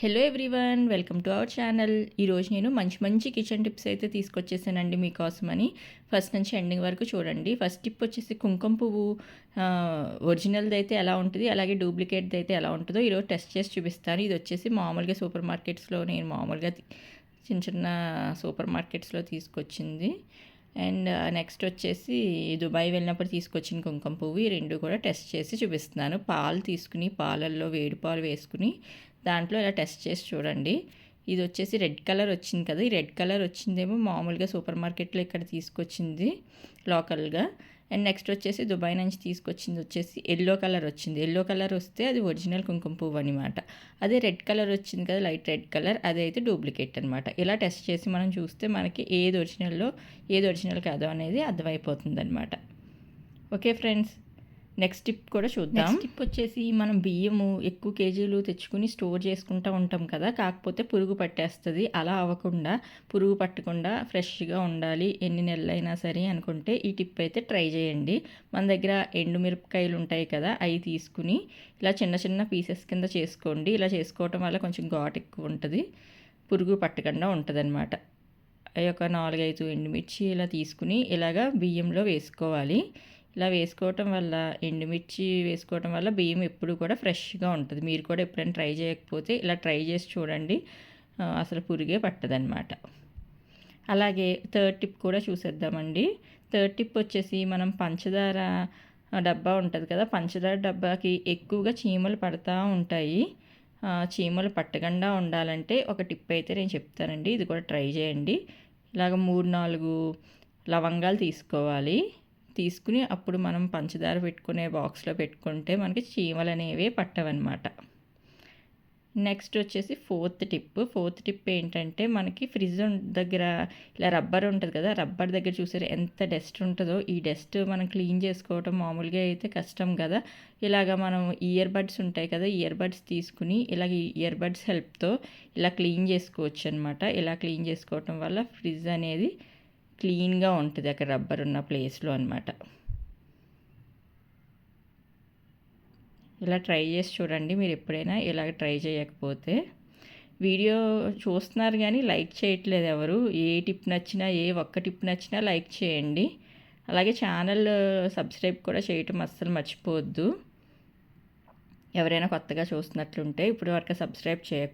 Hello everyone welcome to our channel ఈరోజు నేను మంచి మంచి కిచెన్ టిప్స్ అయితే తీసుకొచ్చేసానండి మీకోసమని. ఫస్ట్ నుంచి ఎండింగ్ వరకు చూడండి. ఫస్ట్ టిప్ వచ్చేసి కుంకుమ పువ్వు ఒరిజినల్ది అయితే ఎలా ఉంటుంది అలాగే డూప్లికేట్ది అయితే ఎలా ఉంటుందో ఈరోజు టెస్ట్ చేసి చూపిస్తాను. ఇది వచ్చేసి మామూలుగా సూపర్ మార్కెట్స్లో నేను మామూలుగా చిన్న చిన్న సూపర్ మార్కెట్స్లో తీసుకొచ్చింది. అండ్ నెక్స్ట్ వచ్చేసి దుబాయ్ వెళ్ళినప్పుడు తీసుకొచ్చిన కుంకుమ పువ్వు ఈ రెండు కూడా టెస్ట్ చేసి చూపిస్తున్నాను. పాలు తీసుకుని పాలల్లో వేడి పాలు వేసుకుని దాంట్లో ఇలా టెస్ట్ చేసి చూడండి. ఇది వచ్చేసి రెడ్ కలర్ వచ్చింది కదా. ఈ రెడ్ కలర్ వచ్చిందేమో మామూలుగా సూపర్ మార్కెట్లో ఇక్కడ తీసుకొచ్చింది లోకల్గా. అండ్ నెక్స్ట్ వచ్చేసి దుబాయ్ నుంచి తీసుకొచ్చింది వచ్చేసి ఎల్లో కలర్ వచ్చింది. ఎల్లో కలర్ వస్తే అది ఒరిజినల్ కుంకుమ పువ్వు అనమాట అదే రెడ్ కలర్ వచ్చింది కదా లైట్ రెడ్ కలర్ అదైతే డూప్లికేట్ అనమాట ఇలా టెస్ట్ చేసి మనం చూస్తే మనకి ఏది ఒరిజినల్లో ఏది ఒరిజినల్ కాదో అనేది అర్థమైపోతుంది అనమాట ఓకే ఫ్రెండ్స్? నెక్స్ట్ టిప్ కూడా చూద్దాం. టిప్ వచ్చేసి మనం బియ్యము ఎక్కువ కేజీలు తెచ్చుకుని స్టోర్ చేసుకుంటూ ఉంటాం కదా. కాకపోతే పురుగు పట్టేస్తుంది. అలా అవ్వకుండా పురుగు పట్టకుండా ఫ్రెష్గా ఉండాలి. ఎన్ని నెలలైనా సరే అనుకుంటే ఈ టిప్ అయితే ట్రై చేయండి. మన దగ్గర ఎండుమిరపకాయలు ఉంటాయి కదా అవి తీసుకుని ఇలా చిన్న చిన్న పీసెస్ కింద చేసుకోండి. ఇలా చేసుకోవటం వల్ల కొంచెం ఘాట్ ఎక్కువ ఉంటుంది. పురుగు పట్టకుండా ఉంటుంది అనమాట ఒక నాలుగైదు ఎండుమిర్చి ఇలా తీసుకుని ఇలాగా బియ్యంలో వేసుకోవాలి. ఇలా వేసుకోవటం వల్ల ఎండుమిర్చి వేసుకోవటం వల్ల బియ్యం ఎప్పుడు కూడా ఫ్రెష్గా ఉంటుంది. మీరు కూడా ఎప్పుడైనా ట్రై చేయకపోతే ఇలా ట్రై చేసి చూడండి. అసలు పురిగే పట్టదనమాట అలాగే థర్డ్ టిప్ కూడా చూసేద్దామండి. థర్డ్ టిప్ వచ్చేసి మనం పంచదార డబ్బా ఉంటుంది కదా పంచదార డబ్బాకి ఎక్కువగా చీమలు పడతా ఉంటాయి. చీమలు పట్టకుండా ఉండాలంటే ఒక టిప్ అయితే నేను చెప్తానండి. ఇది కూడా ట్రై చేయండి. ఇలాగ మూడు నాలుగు లవంగాలు తీసుకోవాలి. తీసుకుని అప్పుడు మనం పంచదార పెట్టుకునే బాక్స్లో పెట్టుకుంటే మనకి చీమలు అనేవి పట్టవన్నమాట. నెక్స్ట్ వచ్చేసి ఫోర్త్ టిప్. ఫోర్త్ టిప్ ఏంటంటే మనకి ఫ్రిడ్జ్ దగ్గర ఇలా రబ్బర్ ఉంటుంది కదా రబ్బర్ దగ్గర చూసారు ఎంత డస్ట్ ఉంటుందో ఈ డస్ట్ మనం క్లీన్ చేసుకోవటం మామూలుగా అయితే కష్టం కదా. ఇలాగ మనం ఇయర్ బడ్స్ ఉంటాయి కదా ఇయర్ బడ్స్ తీసుకుని ఇలాగ ఇయర్ బడ్స్ హెల్ప్తో ఇలా క్లీన్ చేసుకోవచ్చు అనమాట ఇలా క్లీన్ చేసుకోవటం వల్ల ఫ్రిడ్జ్ అనేది క్లీన్గా ఉంటుంది అక్కడ రబ్బర్ ఉన్న ప్లేస్లో అనమాట ఇలా ట్రై చేసి చూడండి మీరు ఎప్పుడైనా ఇలా ట్రై చేయకపోతే. వీడియో చూస్తున్నారు కానీ లైక్ చేయట్లేదు ఎవరు. ఏ టిప్ నచ్చినా ఏ ఒక్క టిప్ నచ్చినా లైక్ చేయండి. అలాగే ఛానల్ సబ్స్క్రైబ్ కూడా చేయటం అస్సలు మర్చిపోవద్దు. ఎవరైనా కొత్తగా చూస్తున్నట్లుంటే ఇప్పుడు వరకు సబ్స్క్రైబ్ చేయ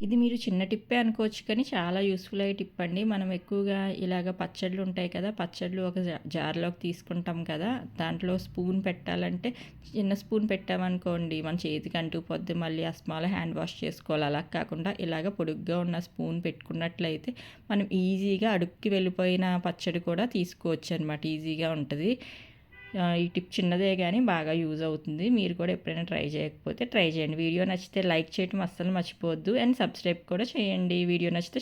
ఇది మీరు చిన్న టిప్పే అనుకోవచ్చు కానీ చాలా యూస్ఫుల్ అయ్యే టిప్ అండి. మనం ఎక్కువగా ఇలాగ పచ్చళ్ళు ఉంటాయి కదా పచ్చళ్ళు ఒక జార్లోకి తీసుకుంటాం కదా దాంట్లో స్పూన్ పెట్టాలంటే చిన్న స్పూన్ పెట్టామనుకోండి మన చేతికి అంటుకుపోద్ది మళ్ళీ మళ్ళీ అస్మాల హ్యాండ్ వాష్ చేసుకోవాలి. అలా కాకుండా ఇలాగ పొడుగ్గా ఉన్న స్పూన్ పెట్టుకున్నట్లయితే మనం ఈజీగా అడుక్కి వెళ్ళిపోయిన పచ్చడి కూడా తీసుకోవచ్చు అనమాట ఈజీగా ఉంటుంది. ఈ టిప్ చిన్నదే కానీ బాగా యూజ్ అవుతుంది. మీరు కూడా ఎప్పుడైనా ట్రై చేయకపోతే ట్రై చేయండి. వీడియో నచ్చితే లైక్ చేయడం అస్సలు మర్చిపోవద్దు. అండ్ సబ్స్క్రైబ్ కూడా చేయండి. వీడియో నచ్చితే